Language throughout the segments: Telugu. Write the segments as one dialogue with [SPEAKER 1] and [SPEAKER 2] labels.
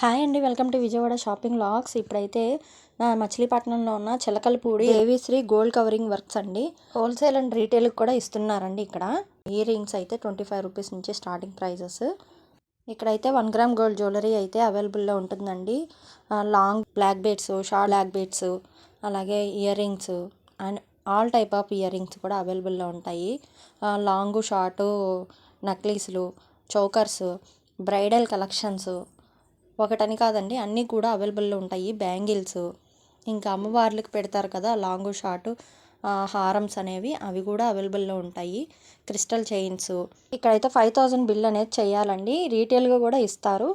[SPEAKER 1] హాయ్ అండి వెల్కమ్ టు విజయవాడ షాపింగ్ లాక్స్ ఇప్పుడైతే మచిలీపట్నంలో ఉన్న Chilakalapudi Devishri gold covering works అండి. హోల్సేల్ అండ్ రీటైల్కి కూడా ఇస్తున్నారండి ఇక్కడ. ఇయర్ రింగ్స్ అయితే ట్వంటీ ఫైవ్ రూపీస్ నుంచి స్టార్టింగ్ ప్రైజెస్. ఇక్కడైతే వన్ గ్రామ్ గోల్డ్ జ్యువెలరీ అయితే అవైలబుల్లో ఉంటుందండి. Long black beads short black beads అలాగే ear rings and all type of ear rings కూడా అవైలబుల్లో ఉంటాయి. లాంగ్ షార్ట్ నక్లీస్లు చౌకర్స్ బ్రైడల్ కలెక్షన్స్ ఒకటని కాదండి అన్నీ కూడా అవైలబుల్లో ఉంటాయి. బ్యాంగిల్స్ ఇంకా అమ్మవార్లకు పెడతారు కదా లాంగ్ షార్ట్ హారమ్స్ అనేవి అవి కూడా అవైలబుల్లో ఉంటాయి. Crystal chains. ఇక్కడైతే ఫైవ్ థౌజండ్ బిల్ అనేది చేయాలండి. రీటైల్గా కూడా ఇస్తారు.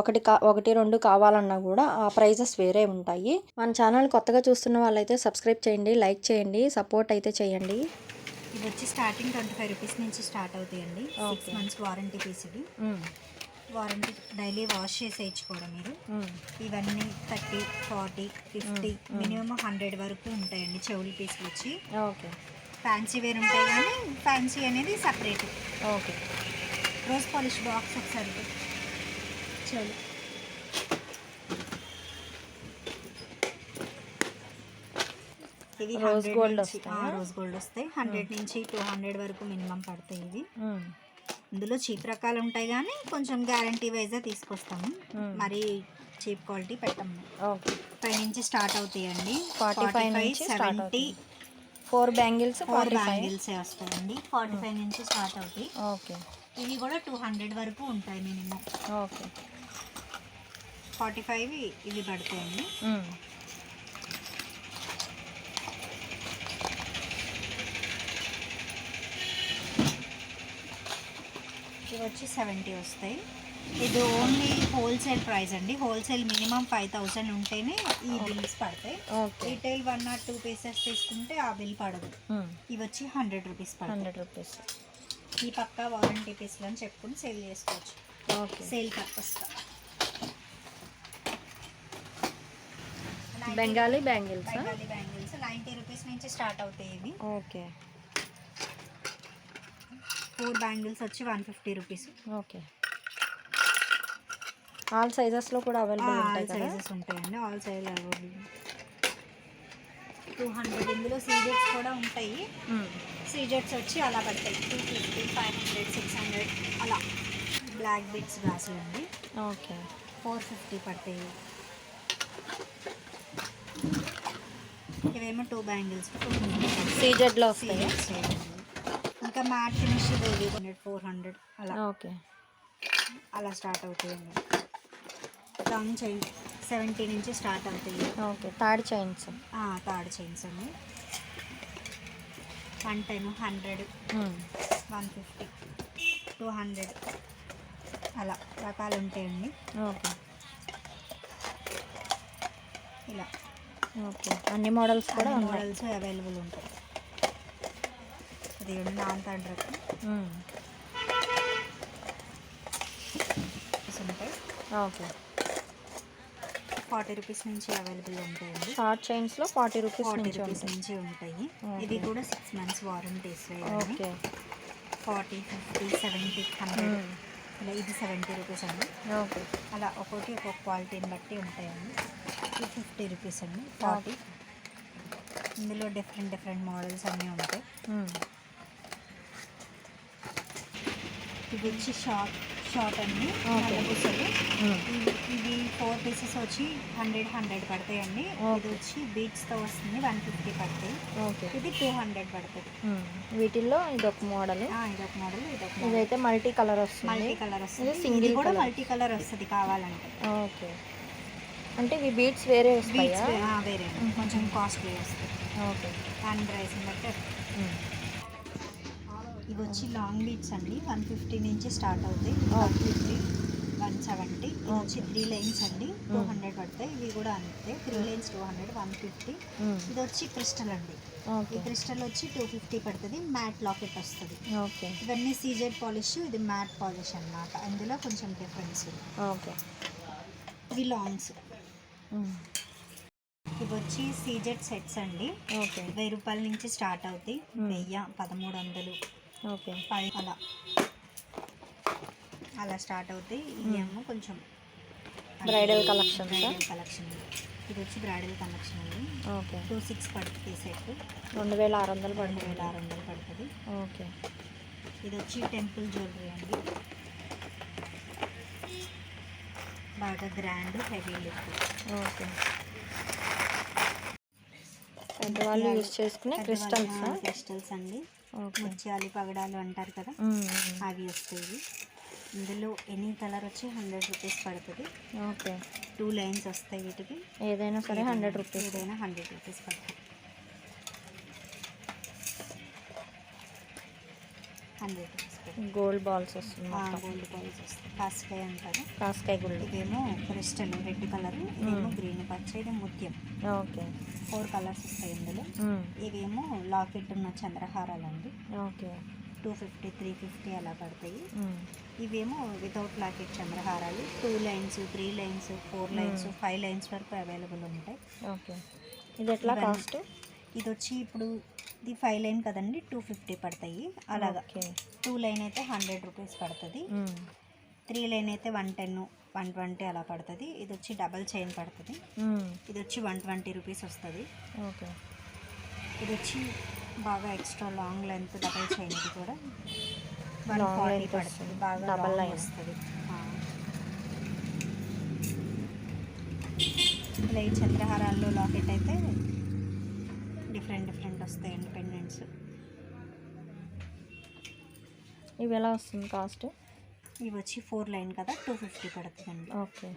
[SPEAKER 1] ఒకటి కా ఒకటి రెండు కావాలన్నా కూడా ఆ ప్రైజెస్ వేరే ఉంటాయి. మన ఛానల్ కొత్తగా చూస్తున్న వాళ్ళైతే సబ్స్క్రైబ్ చేయండి లైక్ చేయండి సపోర్ట్ అయితే చేయండి.
[SPEAKER 2] ఇది వచ్చి స్టార్టింగ్ ట్వంటీ ఫైవ్ రూపీస్ నుంచి స్టార్ట్ అవుతాయండి. సిక్స్. మంత్స్ వారంటీ పీస్ ఇది. వారంటీ డైలీ వాష్ చేసి వేయించుకోవడం మీరు. ఇవన్నీ thirty forty fifty minimum hundred వరకు ఉంటాయండి చెవులు పీసులు వచ్చి
[SPEAKER 1] ఓకే.
[SPEAKER 2] ఫ్యాన్సీ వేర్ ఉంటాయి కానీ ఫ్యాన్సీ అనేది separate.
[SPEAKER 1] Okay.
[SPEAKER 2] Rose polish box ఒకసారి. చెవులు. ఇవి
[SPEAKER 1] Rose
[SPEAKER 2] 100
[SPEAKER 1] gold
[SPEAKER 2] నుంచి-
[SPEAKER 1] వస్తాయా?
[SPEAKER 2] ఆ, రోజ్ గోల్డ్ వస్తాయి. హండ్రెడ్ నుంచి టూ హండ్రెడ్ వరకు మినిమం పడతాయి ఇవి. ఇందులో చీప్ రకాలు ఉంటాయి కానీ కొంచెం గ్యారంటీ వైజ్గా తీసుకొస్తాము. మరి చీప్ క్వాలిటీ పెట్టము ఫైవ్ నుంచి స్టార్ట్ అవుతాయండి.
[SPEAKER 1] 45 నుంచి start
[SPEAKER 2] seventy
[SPEAKER 1] four bangles
[SPEAKER 2] four
[SPEAKER 1] forty five
[SPEAKER 2] బ్యాంగిల్సే వస్తాయండి. ఫార్టీ ఫైవ్ నుంచి స్టార్ట్ అవుతాయి.
[SPEAKER 1] ఓకే.
[SPEAKER 2] ఇవి కూడా టూ హండ్రెడ్ వరకు ఉంటాయి మినిమం
[SPEAKER 1] ఓకే.
[SPEAKER 2] ఫార్టీ ఫైవ్ ఇవి పడతాయండి. ఇవి వచ్చి సెవెంటీ వస్తాయి. ఇది ఓన్లీ హోల్సేల్ ప్రైస్ అండి. హోల్సేల్ మినిమం ఫైవ్ థౌసండ్ ఉంటేనే ఈ బిల్స్ పడతాయి. Retail one or two pieces తీసుకుంటే ఆ బిల్ పడదు. ఇవి వచ్చి హండ్రెడ్ రూపీస్
[SPEAKER 1] హండ్రెడ్ రూపీస్.
[SPEAKER 2] ఈ పక్క వారంటీ పీస్లు అని చెప్పుకుని సేల్ చేసుకోవచ్చు.
[SPEAKER 1] Okay.
[SPEAKER 2] Sale purpose
[SPEAKER 1] Bengali bangles?
[SPEAKER 2] Bengali bangles. Ninety rupees నుంచి స్టార్ట్ అవుతాయి ఇవి.
[SPEAKER 1] ఓకే.
[SPEAKER 2] ఫోర్ బ్యాంగిల్స్ వచ్చి one fifty rupees.
[SPEAKER 1] Okay. All సైజెస్లో కూడా అవైలబుల్
[SPEAKER 2] ఆల్
[SPEAKER 1] ఉంటాయి కదా?
[SPEAKER 2] సైజెస్ ఉంటాయండి. All size available two hundred ఇందులో సీజెట్స్ కూడా ఉంటాయి. సీజెట్స్ వచ్చి అలా పడతాయి. Two fifty five hundred six hundred అలా. బ్లాక్ బిట్స్ గ్లాసులు అండి.
[SPEAKER 1] ఓకే.
[SPEAKER 2] ఫోర్ ఫిఫ్టీ పడతాయి. ఇవేమో టూ బ్యాంగిల్స్.
[SPEAKER 1] సీజెడ్లో వస్తాయి?
[SPEAKER 2] ఇంకా మ్యాట్ ఫినిష్ ఇది హండ్రెడ్ ఫోర్ హండ్రెడ్ అలా.
[SPEAKER 1] ఓకే.
[SPEAKER 2] అలా స్టార్ట్ అవుతాయండి లాంగ్ చైన్ సెవెంటీ నుంచి స్టార్ట్ అవుతాయి.
[SPEAKER 1] Okay third chains.
[SPEAKER 2] Third chains అండి one ten hundred one fifty two hundred అలా రకాలు ఉంటాయండి
[SPEAKER 1] ఓకే.
[SPEAKER 2] ఇలా.
[SPEAKER 1] ఓకే. అన్ని మోడల్స్ కూడా
[SPEAKER 2] మోడల్స్ అవైలబుల్ ఉంటాయి. ఇది నాన్ థర్డ్ రకం
[SPEAKER 1] మ్మ్.
[SPEAKER 2] ఉంటాయి
[SPEAKER 1] ఓకే.
[SPEAKER 2] ఫార్టీ రూపీస్ నుంచి అవైలబుల్ ఉంటాయండి.
[SPEAKER 1] షార్ట్ చైన్స్లో ఫార్టీ రూపీస్
[SPEAKER 2] ఫార్టీ రూపీస్ నుంచి ఉంటాయి. ఇది కూడా six months warranties
[SPEAKER 1] okay.
[SPEAKER 2] Forty fifty seventy hundred. ఇలా ఇది సెవెంటీ రూపీస్ అండి.
[SPEAKER 1] ఓకే.
[SPEAKER 2] అలా ఒక్కొక్కటి ఒక్కొక్క క్వాలిటీని బట్టి ఉంటాయండి. టూ ఫిఫ్టీ రూపీస్ అండి. ఫార్టీ. ఇందులో డిఫరెంట్ డిఫరెంట్ మోడల్స్ అన్నీ ఉంటాయి. ఇది వచ్చి షార్ట్ షార్ట్ అండి. ఇవి ఇవి ఫోర్ పీసెస్ వచ్చి హండ్రెడ్ హండ్రెడ్ పడతాయండి. ఇది వచ్చి బీట్స్తో వస్తుంది వన్ ఫిఫ్టీ పడతాయి. ఇది టూ హండ్రెడ్ పడుతుంది.
[SPEAKER 1] వీటిల్లో ఇది ఒక మోడల్.
[SPEAKER 2] ఆ, ఇదొక మోడల్ ఇదొక మోడల్.
[SPEAKER 1] ఇదైతే మల్టీ కలర్ వస్తుంది.
[SPEAKER 2] మల్టీ కలర్ వస్తుంది.
[SPEAKER 1] ఇది
[SPEAKER 2] ఇది కూడా. మల్టీ కలర్ వస్తుంది కావాలంటే.
[SPEAKER 1] ఓకే. అంటే ఇవి బీట్స్ వేరే
[SPEAKER 2] బీట్స్
[SPEAKER 1] వస్తాయా
[SPEAKER 2] వేరే. కొంచెం కాస్ట్లీ వస్తుంది
[SPEAKER 1] ఓకే.
[SPEAKER 2] హ్యాండ్ ప్రైస్ బట్టి వచ్చి లాంగ్ బీట్స్ అండి. వన్ ఫిఫ్టీ నుంచి స్టార్ట్ అవుతాయి. వన్ ఫిఫ్టీ వన్ సెవెంటీ ఇది వచ్చి. త్రీ లైన్స్ అండి. టూ. హండ్రెడ్ పడతాయి. ఇవి కూడా అంతే. Three lines two hundred one fifty. ఇది వచ్చి క్రిస్టల్ అండి. ఈ క్రిస్టల్ వచ్చి టూ ఫిఫ్టీ పడుతుంది. మ్యాట్ లాకెట్ వస్తుంది.
[SPEAKER 1] ఓకే.
[SPEAKER 2] ఇవన్నీ సీజెడ్ పాలిష్ ఇది మ్యాట్ పాలిష్ అన్నమాట. అందులో కొంచెం డిఫరెన్స్
[SPEAKER 1] ఓకే.
[SPEAKER 2] ఇవి లాంగ్స్. ఇవి వచ్చి సీజెడ్ సెట్స్ అండి.
[SPEAKER 1] ఓకే.
[SPEAKER 2] వెయ్యి రూపాయల నుంచి స్టార్ట్ అవుతాయి. వెయ్యి పదమూడు వందలు.
[SPEAKER 1] ఓకే.
[SPEAKER 2] ఫైవ్ అలా. అలా స్టార్ట్ అవుతాయి ఇవి ఏమో కొంచెం
[SPEAKER 1] బ్రైడల్ కలెక్షన్స్
[SPEAKER 2] బ్రైడల్ కలెక్షన్. ఇది వచ్చి బ్రైడల్ కలెక్షన్ అండి.
[SPEAKER 1] ఓకే.
[SPEAKER 2] టూ సిక్స్ పడుతుంది సెట్.
[SPEAKER 1] రెండు వేల ఆరు వందలు పడుతుంది.
[SPEAKER 2] వేల ఆరు వందలు పడుతుంది.
[SPEAKER 1] ఓకే.
[SPEAKER 2] ఇది వచ్చి టెంపుల్ జ్యువెలరీ అండి. బాగా గ్రాండ్ హెవీ లుక్.
[SPEAKER 1] ఓకే. పెద్దవాళ్ళు యూజ్ చేసుకునే క్రిస్టల్స్?
[SPEAKER 2] క్రిస్టల్స్ అండి. ముత్యాలు పగడాలు అంటారు కదా అవి వస్తాయి. ఇందులో ఎనీ కలర్ వచ్చి హండ్రెడ్ రూపీస్ పడుతుంది.
[SPEAKER 1] ఓకే.
[SPEAKER 2] టూ లైన్స్ వస్తాయి వీటికి.
[SPEAKER 1] ఏదైనా సరే హండ్రెడ్ రూపీస్.
[SPEAKER 2] ఏదైనా హండ్రెడ్ రూపీస్ పడుతుంది. Hundred rupees.
[SPEAKER 1] గోల్డ్ బాల్స్ మొత్తం.
[SPEAKER 2] గోల్డ్ బాల్స్ వస్తాయి. కాస్కాయ అంటారు.
[SPEAKER 1] కాస్కాయ గుళ్ళు
[SPEAKER 2] ఇదేమో క్రిస్టల్ రెడ్ కలర్. ఇదేమో గ్రీన్ పచ్చ ఇది ముత్యం.
[SPEAKER 1] ఓకే.
[SPEAKER 2] ఫోర్ కలర్స్ వస్తాయి ఇందులో. ఇవేమో లాకెట్ ఉన్న చంద్రహారాలు అండి.
[SPEAKER 1] Okay.
[SPEAKER 2] Two fifty three fifty అలా పడతాయి. ఇవేమో without locket చంద్రహారాలు. Two lines three lines four lines five lines వరకు అవైలబుల్ ఉంటాయి.
[SPEAKER 1] ఓకే. ఇది ఎట్లా కాస్ట్?
[SPEAKER 2] ఇది వచ్చి ఇప్పుడు ఇది ఫైవ్ లైన్ కదండి టూ ఫిఫ్టీ పడతాయి. అలాగా. టూ లైన్ అయితే హండ్రెడ్ రూపీస్ పడుతుంది. త్రీ లైన్ అయితే వన్ టెన్ వన్ ట్వంటీ అలా పడుతుంది. ఇది వచ్చి డబల్ చైన్ పడుతుంది. ఇది వచ్చి వన్ ట్వంటీ రూపీస్ వస్తుంది.
[SPEAKER 1] ఓకే.
[SPEAKER 2] ఇది వచ్చి బాగా extra long length double chain ఇది కూడా. వన్ ఫార్టీ పడుతుంది.
[SPEAKER 1] వస్తుంది.
[SPEAKER 2] బాగా
[SPEAKER 1] double line.
[SPEAKER 2] వస్తుంది. ఇలా ఈ చంద్రహారాల్లో లాకెట్ అయితే డిఫరెంట్ డిఫరెంట్ వస్తాయి ఇండిపెండెంట్స్.
[SPEAKER 1] ఇవి ఎలా వస్తుంది కాస్ట్?
[SPEAKER 2] ఇవి వచ్చి ఫోర్ లైన్ కదా టూ ఫిఫ్టీ పడుతుందండి.
[SPEAKER 1] ఓకే.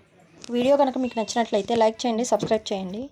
[SPEAKER 1] వీడియో కనుక మీకు నచ్చినట్లయితే లైక్ చేయండి సబ్స్క్రైబ్ చేయండి.